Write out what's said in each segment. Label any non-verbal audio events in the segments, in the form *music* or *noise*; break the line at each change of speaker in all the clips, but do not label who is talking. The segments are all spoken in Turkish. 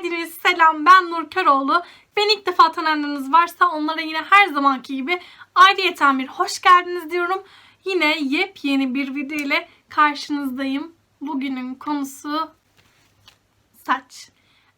geldiniz. Selam ben Nur Köroğlu. Beni ilk defa tanıyanlarınız varsa onlara yine her zamanki gibi ayrıyeten bir hoş geldiniz diyorum. Yine yepyeni bir video ile karşınızdayım. Bugünün konusu saç.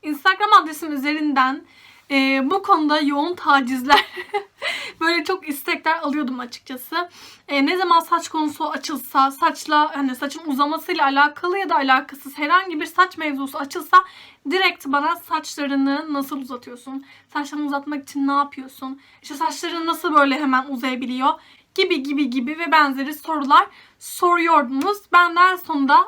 Instagram adresim üzerinden e, bu konuda yoğun tacizler, *laughs* böyle çok istekler alıyordum açıkçası. E, ne zaman saç konusu açılsa, saçla hani saçın uzamasıyla alakalı ya da alakasız herhangi bir saç mevzusu açılsa direkt bana saçlarını nasıl uzatıyorsun? Saçlarını uzatmak için ne yapıyorsun? İşte saçların nasıl böyle hemen uzayabiliyor? Gibi gibi gibi ve benzeri sorular soruyordunuz. Benden sonunda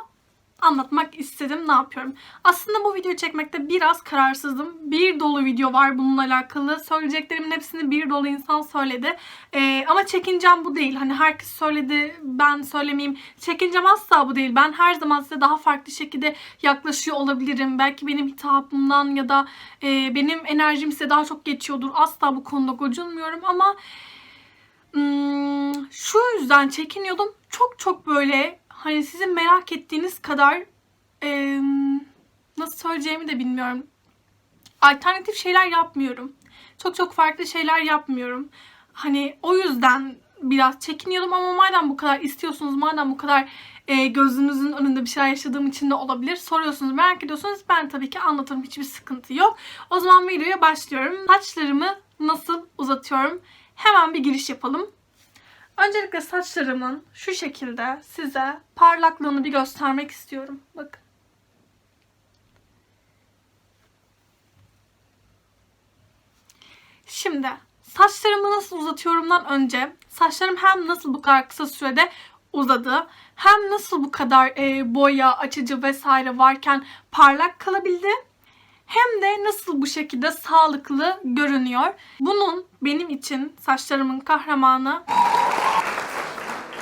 anlatmak istedim ne yapıyorum. Aslında bu videoyu çekmekte biraz kararsızım. Bir dolu video var bununla alakalı. Söyleyeceklerimin hepsini bir dolu insan söyledi. Ee, ama çekincem bu değil. Hani herkes söyledi ben söylemeyeyim. Çekincem asla bu değil. Ben her zaman size daha farklı şekilde yaklaşıyor olabilirim. Belki benim hitapımdan ya da e, benim enerjim size daha çok geçiyordur. Asla bu konuda gocunmuyorum ama hmm, şu yüzden çekiniyordum. Çok çok böyle hani sizin merak ettiğiniz kadar e, nasıl söyleyeceğimi de bilmiyorum. Alternatif şeyler yapmıyorum. Çok çok farklı şeyler yapmıyorum. Hani o yüzden biraz çekiniyordum ama madem bu kadar istiyorsunuz, madem bu kadar e, gözünüzün önünde bir şeyler yaşadığım için de olabilir. Soruyorsunuz, merak ediyorsunuz. Ben tabii ki anlatırım. Hiçbir sıkıntı yok. O zaman videoya başlıyorum. Saçlarımı nasıl uzatıyorum? Hemen bir giriş yapalım. Öncelikle saçlarımın şu şekilde size parlaklığını bir göstermek istiyorum. Bakın. Şimdi saçlarımı nasıl uzatıyorumdan önce saçlarım hem nasıl bu kadar kısa sürede uzadı hem nasıl bu kadar e, boya, açıcı vesaire varken parlak kalabildi hem de nasıl bu şekilde sağlıklı görünüyor. Bunun benim için saçlarımın kahramanı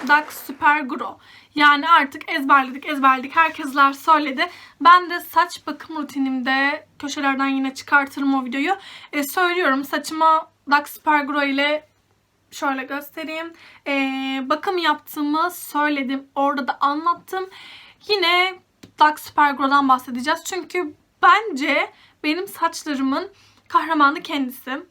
Duck Super Grow. Yani artık ezberledik ezberledik. Herkesler söyledi. Ben de saç bakım rutinimde köşelerden yine çıkartırım o videoyu. E, söylüyorum saçıma Duck Super Grow ile şöyle göstereyim. E, bakım yaptığımı söyledim. Orada da anlattım. Yine Duck Super Grow'dan bahsedeceğiz. Çünkü bence benim saçlarımın kahramanı kendisi.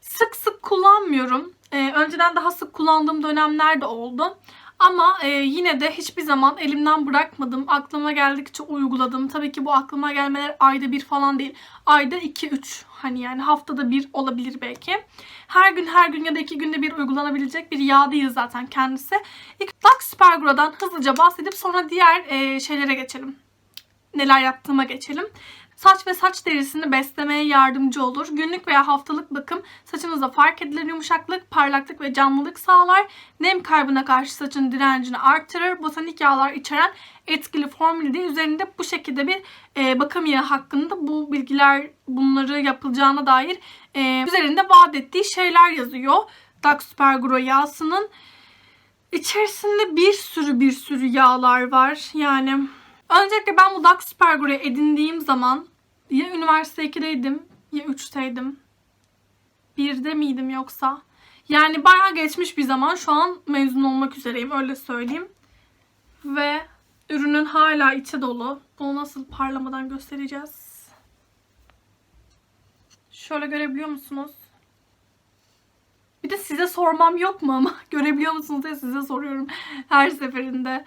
Sık sık kullanmıyorum. Ee, önceden daha sık kullandığım dönemler de oldu. Ama e, yine de hiçbir zaman elimden bırakmadım. Aklıma geldikçe uyguladım. Tabii ki bu aklıma gelmeler ayda bir falan değil. Ayda 2-3 hani yani haftada bir olabilir belki. Her gün her gün ya da iki günde bir uygulanabilecek bir yağ değil zaten kendisi. İlk Lux Supergro'dan hızlıca bahsedip sonra diğer e, şeylere geçelim. Neler yaptığıma geçelim. Saç ve saç derisini beslemeye yardımcı olur. Günlük veya haftalık bakım saçınızda fark edilen yumuşaklık, parlaklık ve canlılık sağlar. Nem kaybına karşı saçın direncini artırır. Botanik yağlar içeren etkili formülü de üzerinde bu şekilde bir e, bakım yağı hakkında bu bilgiler bunları yapılacağına dair e, üzerinde vaat ettiği şeyler yazıyor. Dax Supergro yağsının. İçerisinde bir sürü bir sürü yağlar var. Yani Öncelikle ben bu Dax Supergro'yu edindiğim zaman ya üniversite 2'deydim ya 3'teydim. 1'de miydim yoksa? Yani bayağı geçmiş bir zaman. Şu an mezun olmak üzereyim öyle söyleyeyim. Ve ürünün hala içi dolu. Bunu nasıl parlamadan göstereceğiz? Şöyle görebiliyor musunuz? Bir de size sormam yok mu ama *laughs* görebiliyor musunuz diye size soruyorum her seferinde.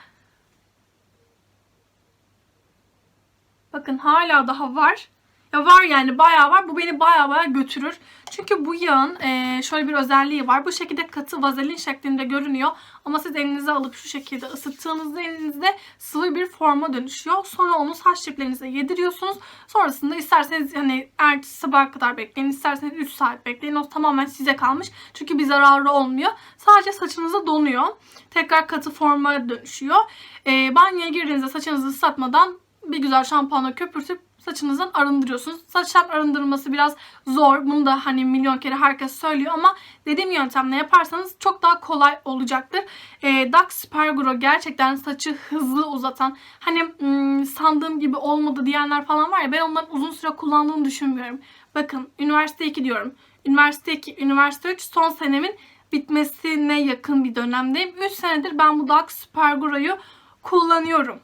Bakın hala daha var. Ya var yani bayağı var. Bu beni bayağı bayağı götürür. Çünkü bu yağın e, şöyle bir özelliği var. Bu şekilde katı vazelin şeklinde görünüyor. Ama siz elinize alıp şu şekilde ısıttığınızda elinizde sıvı bir forma dönüşüyor. Sonra onu saç diplerinize yediriyorsunuz. Sonrasında isterseniz hani ertesi sabaha kadar bekleyin. isterseniz 3 saat bekleyin. O tamamen size kalmış. Çünkü bir zararı olmuyor. Sadece saçınıza donuyor. Tekrar katı forma dönüşüyor. E, banyoya girdiğinizde saçınızı ıslatmadan bir güzel şampuanla köpürtüp saçınızdan arındırıyorsunuz. Saçtan arındırılması biraz zor. Bunu da hani milyon kere herkes söylüyor ama dediğim yöntemle yaparsanız çok daha kolay olacaktır. E, Dax Supergro gerçekten saçı hızlı uzatan hani hmm, sandığım gibi olmadı diyenler falan var ya ben onların uzun süre kullandığını düşünmüyorum. Bakın üniversite 2 diyorum. Üniversite 2, üniversite 3 son senemin bitmesine yakın bir dönemdeyim. 3 senedir ben bu Dax Supergro'yu kullanıyorum.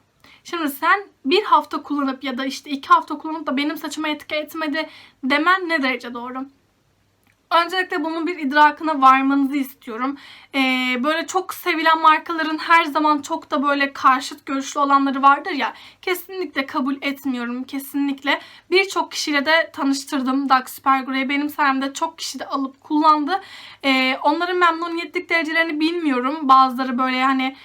Şimdi sen bir hafta kullanıp ya da işte iki hafta kullanıp da benim saçıma etki etmedi demen ne derece doğru? Öncelikle bunun bir idrakına varmanızı istiyorum. Ee, böyle çok sevilen markaların her zaman çok da böyle karşıt görüşlü olanları vardır ya. Kesinlikle kabul etmiyorum. Kesinlikle. Birçok kişiyle de tanıştırdım Dark Supergrey'i. Benim sayemde çok kişi de alıp kullandı. Ee, onların memnuniyetlik derecelerini bilmiyorum. Bazıları böyle hani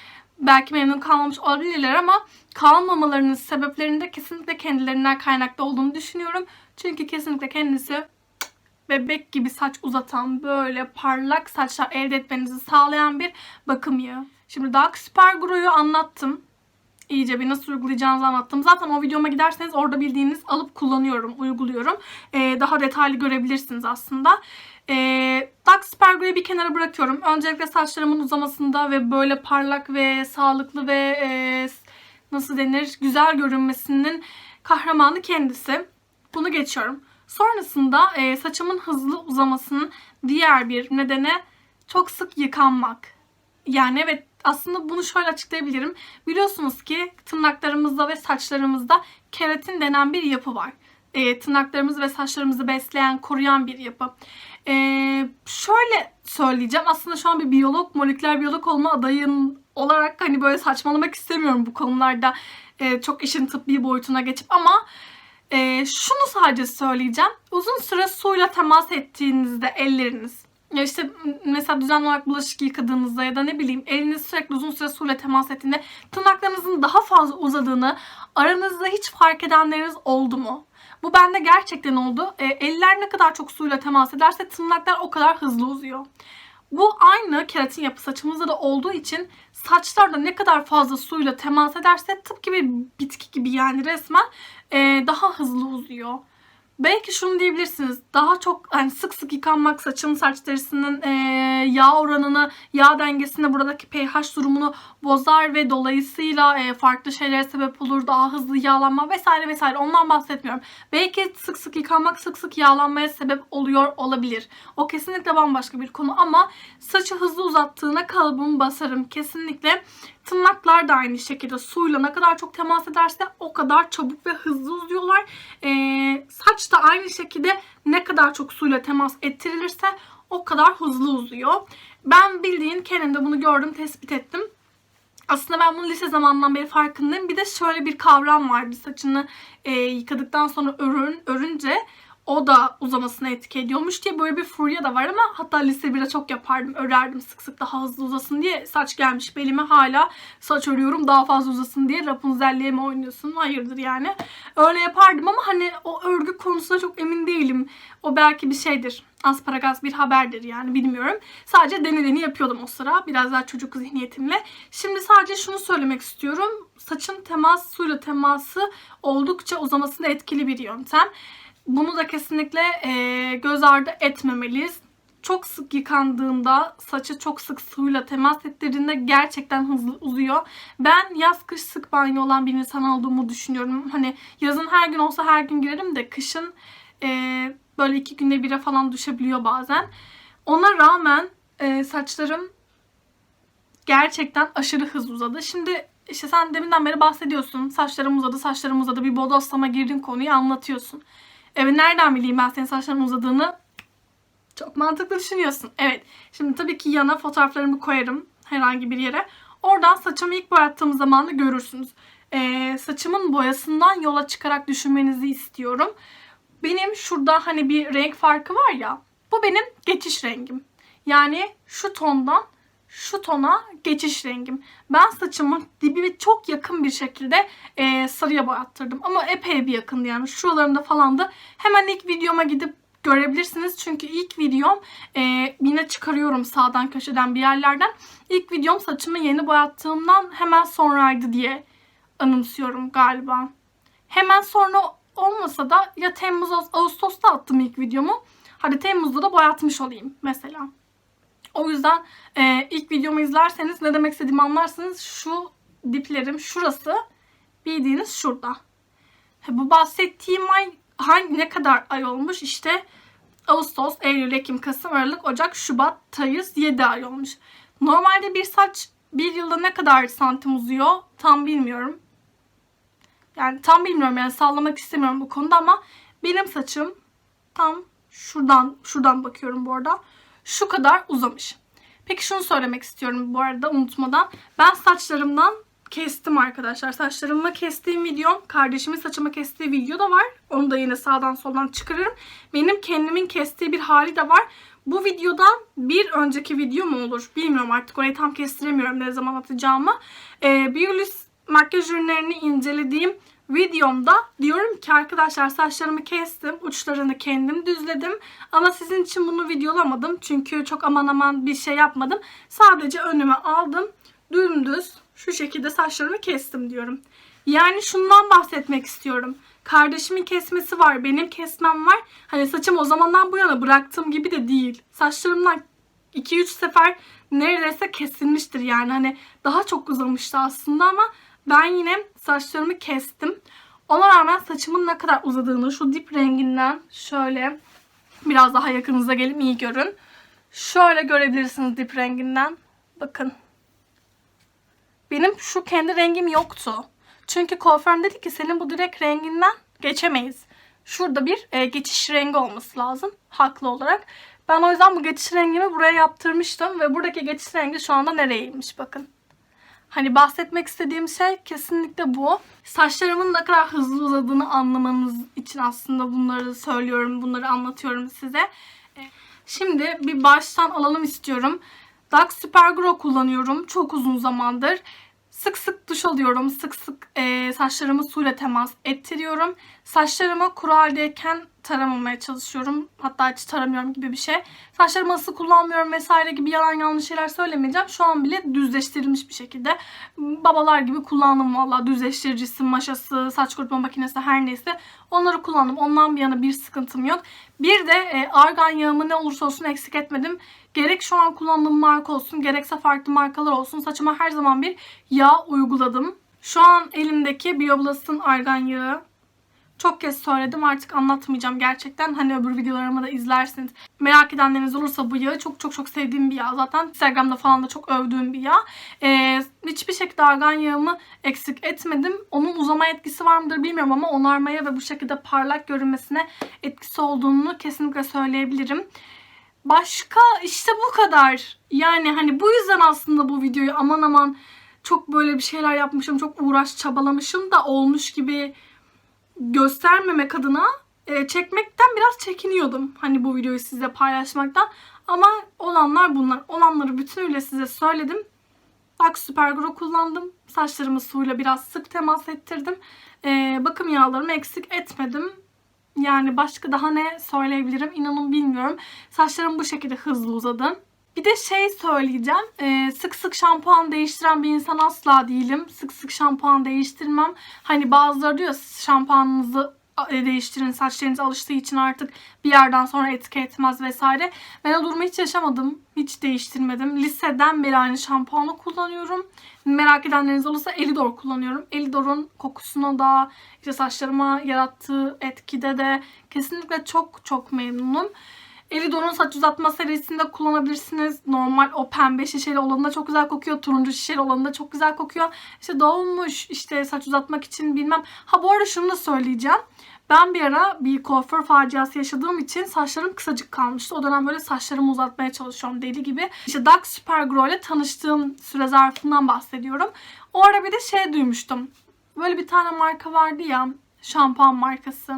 belki memnun kalmamış olabilirler ama kalmamalarının sebeplerinde kesinlikle kendilerinden kaynaklı olduğunu düşünüyorum. Çünkü kesinlikle kendisi bebek gibi saç uzatan böyle parlak saçlar elde etmenizi sağlayan bir bakım yağı. Şimdi Dark Super Grow'yu anlattım. İyice bir nasıl uygulayacağınızı anlattım. Zaten o videoma giderseniz orada bildiğiniz alıp kullanıyorum, uyguluyorum. Ee, daha detaylı görebilirsiniz aslında. Ee, Dark Super Grow'yu bir kenara bırakıyorum. Öncelikle saçlarımın uzamasında ve böyle parlak ve sağlıklı ve e, nasıl denir güzel görünmesinin kahramanı kendisi. Bunu geçiyorum. Sonrasında e, saçımın hızlı uzamasının diğer bir nedeni çok sık yıkanmak. Yani evet aslında bunu şöyle açıklayabilirim. Biliyorsunuz ki tırnaklarımızda ve saçlarımızda keratin denen bir yapı var. E, tırnaklarımızı ve saçlarımızı besleyen, koruyan bir yapı. E, şöyle söyleyeceğim. Aslında şu an bir biyolog, moleküler biyolog olma adayım olarak hani böyle saçmalamak istemiyorum bu konularda. E, çok işin tıbbi boyutuna geçip ama ee, şunu sadece söyleyeceğim. Uzun süre suyla temas ettiğinizde elleriniz ya işte mesela düzenli olarak bulaşık yıkadığınızda ya da ne bileyim eliniz sürekli uzun süre suyla temas ettiğinde tırnaklarınızın daha fazla uzadığını aranızda hiç fark edenleriniz oldu mu? Bu bende gerçekten oldu. E, eller ne kadar çok suyla temas ederse tırnaklar o kadar hızlı uzuyor. Bu aynı keratin yapı saçımızda da olduğu için saçlar da ne kadar fazla suyla temas ederse tıpkı bir bitki gibi yani resmen e, daha hızlı uzuyor. Belki şunu diyebilirsiniz. Daha çok hani sık sık yıkanmak saçın saç derisinin e, yağ oranını, yağ dengesini, buradaki pH durumunu bozar ve dolayısıyla e, farklı şeylere sebep olur. Daha hızlı yağlanma vesaire vesaire. Ondan bahsetmiyorum. Belki sık sık yıkanmak sık sık yağlanmaya sebep oluyor olabilir. O kesinlikle bambaşka bir konu ama saçı hızlı uzattığına kalıbımı basarım. Kesinlikle Tırnaklar da aynı şekilde suyla ne kadar çok temas ederse o kadar çabuk ve hızlı uzuyorlar. Ee, saç da aynı şekilde ne kadar çok suyla temas ettirilirse o kadar hızlı uzuyor. Ben bildiğin kendimde bunu gördüm, tespit ettim. Aslında ben bunu lise zamanından beri farkındayım. Bir de şöyle bir kavram var. Bir saçını e, yıkadıktan sonra örün, örünce o da uzamasına etki ediyormuş diye böyle bir furya da var ama hatta lise 1'de çok yapardım. Örerdim sık sık daha hızlı uzasın diye. Saç gelmiş belime hala saç örüyorum daha fazla uzasın diye. Rapunzel'liğe mi oynuyorsun? Hayırdır yani. Öyle yapardım ama hani o örgü konusunda çok emin değilim. O belki bir şeydir. Asparagas bir haberdir yani bilmiyorum. Sadece denileni yapıyordum o sıra. Biraz daha çocuk zihniyetimle. Şimdi sadece şunu söylemek istiyorum. Saçın temas, suyla teması oldukça uzamasında etkili bir yöntem. Bunu da kesinlikle e, göz ardı etmemeliyiz. Çok sık yıkandığında, saçı çok sık suyla temas ettirdiğinde gerçekten hızlı uzuyor. Ben yaz kış sık banyo olan bir insan olduğumu düşünüyorum. Hani yazın her gün olsa her gün girerim de kışın e, böyle iki günde bire falan düşebiliyor bazen. Ona rağmen e, saçlarım gerçekten aşırı hızlı uzadı. Şimdi işte sen deminden beri bahsediyorsun. Saçlarım uzadı, saçlarım uzadı. Bir bodoslama girdin konuyu anlatıyorsun. Evet nereden bileyim ben senin saçların uzadığını? Çok mantıklı düşünüyorsun. Evet. Şimdi tabii ki yana fotoğraflarımı koyarım herhangi bir yere. Oradan saçımı ilk boyattığım zamanı görürsünüz. Ee, saçımın boyasından yola çıkarak düşünmenizi istiyorum. Benim şurada hani bir renk farkı var ya. Bu benim geçiş rengim. Yani şu tondan şu tona geçiş rengim. Ben saçımı dibi çok yakın bir şekilde e, sarıya boyattırdım. Ama epey bir yakındı yani. Şuralarında falan da hemen ilk videoma gidip görebilirsiniz. Çünkü ilk videom e, yine çıkarıyorum sağdan köşeden bir yerlerden. İlk videom saçımı yeni boyattığımdan hemen sonraydı diye anımsıyorum galiba. Hemen sonra olmasa da ya Temmuz Ağustos'ta attım ilk videomu. Hadi Temmuz'da da boyatmış olayım mesela. O yüzden e, ilk videomu izlerseniz ne demek istediğimi anlarsınız. Şu diplerim şurası bildiğiniz şurada. Bu bahsettiğim ay hangi ne kadar ay olmuş? İşte Ağustos, Eylül, Ekim, Kasım, Aralık, Ocak, Şubat, Tayız 7 ay olmuş. Normalde bir saç bir yılda ne kadar santim uzuyor tam bilmiyorum. Yani tam bilmiyorum yani sallamak istemiyorum bu konuda ama benim saçım tam şuradan şuradan bakıyorum bu arada. Şu kadar uzamış. Peki şunu söylemek istiyorum bu arada unutmadan. Ben saçlarımdan kestim arkadaşlar. Saçlarımı kestiğim videom, kardeşimin saçımı kestiği video da var. Onu da yine sağdan soldan çıkarırım. Benim kendimin kestiği bir hali de var. Bu videodan bir önceki video mu olur bilmiyorum artık orayı tam kestiremiyorum ne zaman atacağımı. Ee, Biolis makyaj ürünlerini incelediğim videomda diyorum ki arkadaşlar saçlarımı kestim. Uçlarını kendim düzledim. Ama sizin için bunu videolamadım. Çünkü çok aman aman bir şey yapmadım. Sadece önüme aldım. Dümdüz şu şekilde saçlarımı kestim diyorum. Yani şundan bahsetmek istiyorum. Kardeşimin kesmesi var, benim kesmem var. Hani saçım o zamandan bu yana bıraktığım gibi de değil. Saçlarımdan 2-3 sefer neredeyse kesilmiştir yani. Hani daha çok uzamıştı aslında ama ben yine saçlarımı kestim. Ona rağmen saçımın ne kadar uzadığını şu dip renginden şöyle biraz daha yakınıza gelin iyi görün. Şöyle görebilirsiniz dip renginden. Bakın. Benim şu kendi rengim yoktu. Çünkü kuaförüm dedi ki senin bu direkt renginden geçemeyiz. Şurada bir e, geçiş rengi olması lazım. Haklı olarak. Ben o yüzden bu geçiş rengimi buraya yaptırmıştım. Ve buradaki geçiş rengi şu anda nereymiş bakın. Hani bahsetmek istediğim şey kesinlikle bu. Saçlarımın ne kadar hızlı uzadığını anlamanız için aslında bunları söylüyorum, bunları anlatıyorum size. E, Şimdi bir baştan alalım istiyorum. Dax Supergrow kullanıyorum çok uzun zamandır. Sık sık duş alıyorum. Sık sık e, saçlarımı suyla temas ettiriyorum. Saçlarımı kuru haldeyken taramamaya çalışıyorum. Hatta hiç taramıyorum gibi bir şey. Saçlarımı ısı kullanmıyorum vesaire gibi yalan yanlış şeyler söylemeyeceğim. Şu an bile düzleştirilmiş bir şekilde. Babalar gibi kullandım valla. Düzleştiricisi, maşası, saç kurutma makinesi her neyse. Onları kullandım. Ondan bir yana bir sıkıntım yok. Bir de e, argan yağımı ne olursa olsun eksik etmedim. Gerek şu an kullandığım marka olsun gerekse farklı markalar olsun saçıma her zaman bir yağ uyguladım. Şu an elimdeki Bioblast'ın argan yağı. Çok kez söyledim artık anlatmayacağım gerçekten. Hani öbür videolarımı da izlersiniz. Merak edenleriniz olursa bu yağı çok çok çok sevdiğim bir yağ. Zaten Instagram'da falan da çok övdüğüm bir yağ. Ee, hiçbir şekilde argan yağımı eksik etmedim. Onun uzama etkisi var mıdır bilmiyorum ama onarmaya ve bu şekilde parlak görünmesine etkisi olduğunu kesinlikle söyleyebilirim. Başka işte bu kadar. Yani hani bu yüzden aslında bu videoyu aman aman çok böyle bir şeyler yapmışım, çok uğraş çabalamışım da olmuş gibi göstermemek adına e, çekmekten biraz çekiniyordum. Hani bu videoyu size paylaşmaktan. Ama olanlar bunlar. Olanları bütünüyle size söyledim. Bak Supergro kullandım. Saçlarımı suyla biraz sık temas ettirdim. E, bakım yağlarımı eksik etmedim. Yani başka daha ne söyleyebilirim inanın bilmiyorum. Saçlarım bu şekilde hızlı uzadı. Bir de şey söyleyeceğim. Ee, sık sık şampuan değiştiren bir insan asla değilim. Sık sık şampuan değiştirmem. Hani bazıları diyor şampuanınızı e, değiştirin saçlarınız alıştığı için artık bir yerden sonra etki etmez vesaire. Ben o durumu hiç yaşamadım. Hiç değiştirmedim. Liseden beri aynı şampuanı kullanıyorum. Merak edenleriniz olursa Elidor kullanıyorum. Elidor'un kokusuna da işte saçlarıma yarattığı etkide de kesinlikle çok çok memnunum. Elidor'un saç uzatma serisinde kullanabilirsiniz. Normal o pembe şişeli olanında çok güzel kokuyor. Turuncu şişeli olanında çok güzel kokuyor. İşte dolmuş işte saç uzatmak için bilmem. Ha bu arada şunu da söyleyeceğim. Ben bir ara bir kuaför faciası yaşadığım için saçlarım kısacık kalmıştı. O dönem böyle saçlarımı uzatmaya çalışıyorum deli gibi. İşte Dax Supergrow ile tanıştığım süre zarfından bahsediyorum. O ara bir de şey duymuştum. Böyle bir tane marka vardı ya. Şampuan markası.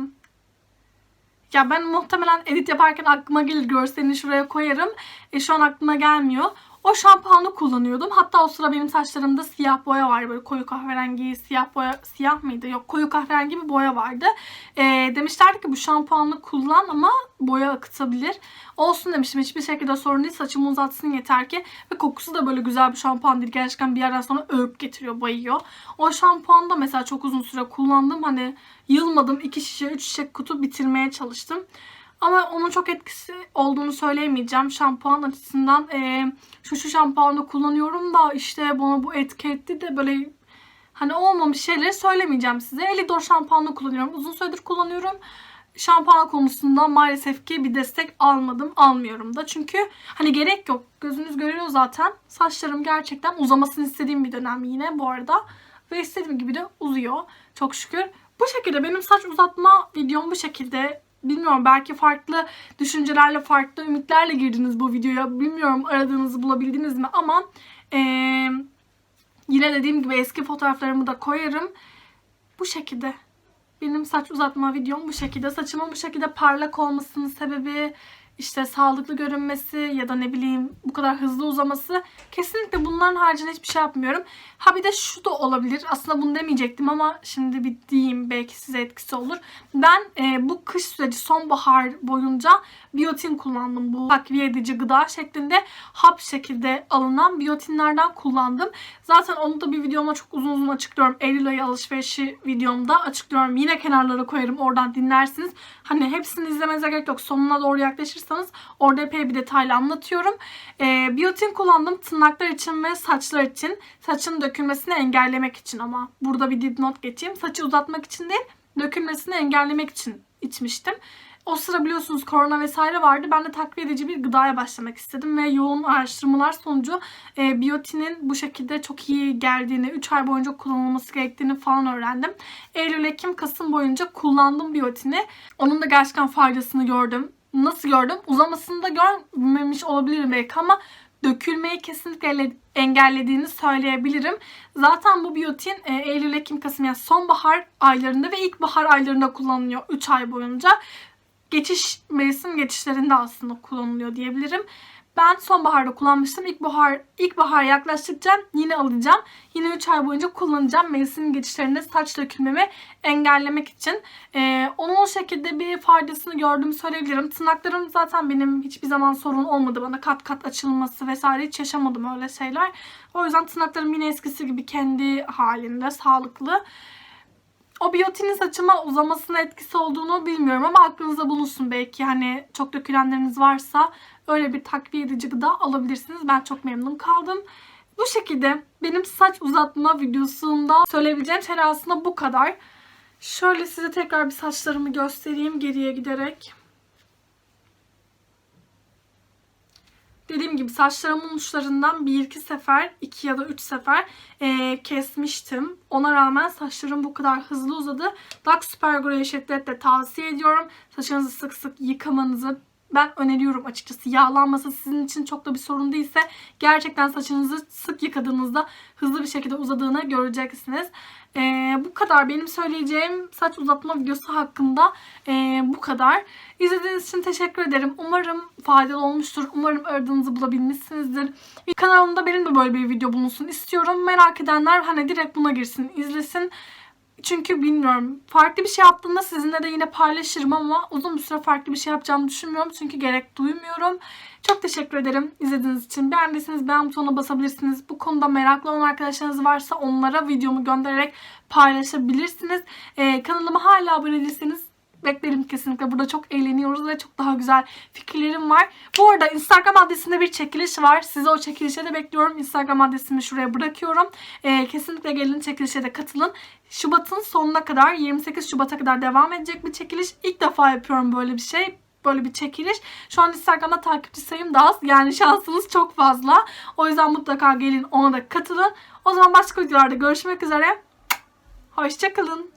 Ya ben muhtemelen edit yaparken aklıma gelir görselini şuraya koyarım. E, şu an aklıma gelmiyor. O şampuanı kullanıyordum. Hatta o sıra benim saçlarımda siyah boya var. Böyle koyu kahverengi siyah boya. Siyah mıydı? Yok koyu kahverengi bir boya vardı. E, demişlerdi ki bu şampuanı kullan ama boya akıtabilir. Olsun demiştim. Hiçbir şekilde sorun değil. Saçımı uzatsın yeter ki. Ve kokusu da böyle güzel bir şampuan değil. Gerçekten bir yerden sonra öp getiriyor, bayıyor. O şampuanı da mesela çok uzun süre kullandım. Hani yılmadım. iki şişe, üç şişe kutu bitirmeye çalıştım. Ama onun çok etkisi olduğunu söyleyemeyeceğim. Şampuan açısından e, şu şu şampuanı kullanıyorum da işte bana bu etki etti de böyle hani olmamış şeyleri söylemeyeceğim size. Elidor şampuanını kullanıyorum. Uzun süredir kullanıyorum. Şampuan konusunda maalesef ki bir destek almadım. Almıyorum da. Çünkü hani gerek yok. Gözünüz görüyor zaten. Saçlarım gerçekten uzamasını istediğim bir dönem yine bu arada. Ve istediğim gibi de uzuyor. Çok şükür. Bu şekilde benim saç uzatma videom bu şekilde. Bilmiyorum belki farklı düşüncelerle, farklı ümitlerle girdiniz bu videoya. Bilmiyorum aradığınızı bulabildiniz mi ama eee, yine dediğim gibi eski fotoğraflarımı da koyarım. Bu şekilde. Benim saç uzatma videom bu şekilde. Saçımın bu şekilde parlak olmasının sebebi işte sağlıklı görünmesi ya da ne bileyim bu kadar hızlı uzaması. Kesinlikle bunların haricinde hiçbir şey yapmıyorum. Ha bir de şu da olabilir. Aslında bunu demeyecektim ama şimdi bir diyeyim belki size etkisi olur. Ben e, bu kış süreci sonbahar boyunca biyotin kullandım. Bu takviye edici gıda şeklinde hap şekilde alınan biyotinlerden kullandım. Zaten onu da bir videomda çok uzun uzun açıklıyorum. Eylül ayı alışverişi videomda açıklıyorum. Yine kenarlara koyarım. Oradan dinlersiniz. Hani hepsini izlemenize gerek yok. Sonuna doğru yaklaşırsanız orada epey bir detaylı anlatıyorum. Ee, biyotin kullandım tırnaklar için ve saçlar için. Saçın dökülmesini engellemek için ama burada bir dipnot geçeyim. Saçı uzatmak için değil, dökülmesini engellemek için içmiştim. O sıra biliyorsunuz korona vesaire vardı. Ben de takviye edici bir gıdaya başlamak istedim ve yoğun araştırmalar sonucu e, biyotinin bu şekilde çok iyi geldiğini, 3 ay boyunca kullanılması gerektiğini falan öğrendim. Eylül, Ekim, Kasım boyunca kullandım biyotini. Onun da gerçekten faydasını gördüm. Nasıl gördüm? Uzamasını da görmemiş olabilirim belki ama dökülmeyi kesinlikle engellediğini söyleyebilirim. Zaten bu biyotin e, Eylül, Ekim, Kasım yani sonbahar aylarında ve ilkbahar aylarında kullanılıyor 3 ay boyunca. Geçiş mevsim geçişlerinde aslında kullanılıyor diyebilirim. Ben sonbaharda kullanmıştım. İlkbahar, ilkbahar yaklaştıkça yine alacağım. Yine 3 ay boyunca kullanacağım. Mevsim geçişlerinde saç dökülmemi engellemek için. Ee, onun o şekilde bir faydasını gördüğümü söyleyebilirim. Tırnaklarım zaten benim hiçbir zaman sorun olmadı. Bana kat kat açılması vesaire hiç yaşamadım öyle şeyler. O yüzden tırnaklarım yine eskisi gibi kendi halinde, sağlıklı. O biyotinin saçıma uzamasına etkisi olduğunu bilmiyorum ama aklınızda bulunsun belki hani çok dökülenleriniz varsa öyle bir takviye edici gıda alabilirsiniz. Ben çok memnun kaldım. Bu şekilde benim saç uzatma videosunda söyleyebileceğim şeyler aslında bu kadar. Şöyle size tekrar bir saçlarımı göstereyim geriye giderek. Dediğim gibi saçlarımın uçlarından bir iki sefer, iki ya da üç sefer eee, kesmiştim. Ona rağmen saçlarım bu kadar hızlı uzadı. Dax Supergro'yu şiddetle tavsiye ediyorum. Saçınızı sık sık yıkamanızı ben öneriyorum açıkçası. Yağlanması sizin için çok da bir sorun değilse gerçekten saçınızı sık yıkadığınızda hızlı bir şekilde uzadığını göreceksiniz. Ee, bu kadar benim söyleyeceğim saç uzatma videosu hakkında ee, bu kadar. İzlediğiniz için teşekkür ederim. Umarım faydalı olmuştur. Umarım aradığınızı bulabilmişsinizdir. Kanalımda benim de böyle bir video bulunsun istiyorum. Merak edenler hani direkt buna girsin, izlesin. Çünkü bilmiyorum. Farklı bir şey yaptığımda sizinle de yine paylaşırım ama uzun bir süre farklı bir şey yapacağımı düşünmüyorum. Çünkü gerek duymuyorum. Çok teşekkür ederim izlediğiniz için. Beğendiyseniz beğen butonuna basabilirsiniz. Bu konuda meraklı olan arkadaşlarınız varsa onlara videomu göndererek paylaşabilirsiniz. Ee, kanalıma hala abone değilseniz beklerim kesinlikle. Burada çok eğleniyoruz ve çok daha güzel fikirlerim var. Bu arada Instagram adresinde bir çekiliş var. Sizi o çekilişe de bekliyorum. Instagram adresimi şuraya bırakıyorum. Ee, kesinlikle gelin çekilişe de katılın. Şubat'ın sonuna kadar 28 Şubat'a kadar devam edecek bir çekiliş. İlk defa yapıyorum böyle bir şey böyle bir çekiliş. Şu an Instagram'da takipçi sayım da az. Yani şansınız çok fazla. O yüzden mutlaka gelin ona da katılın. O zaman başka videolarda görüşmek üzere. Hoşçakalın.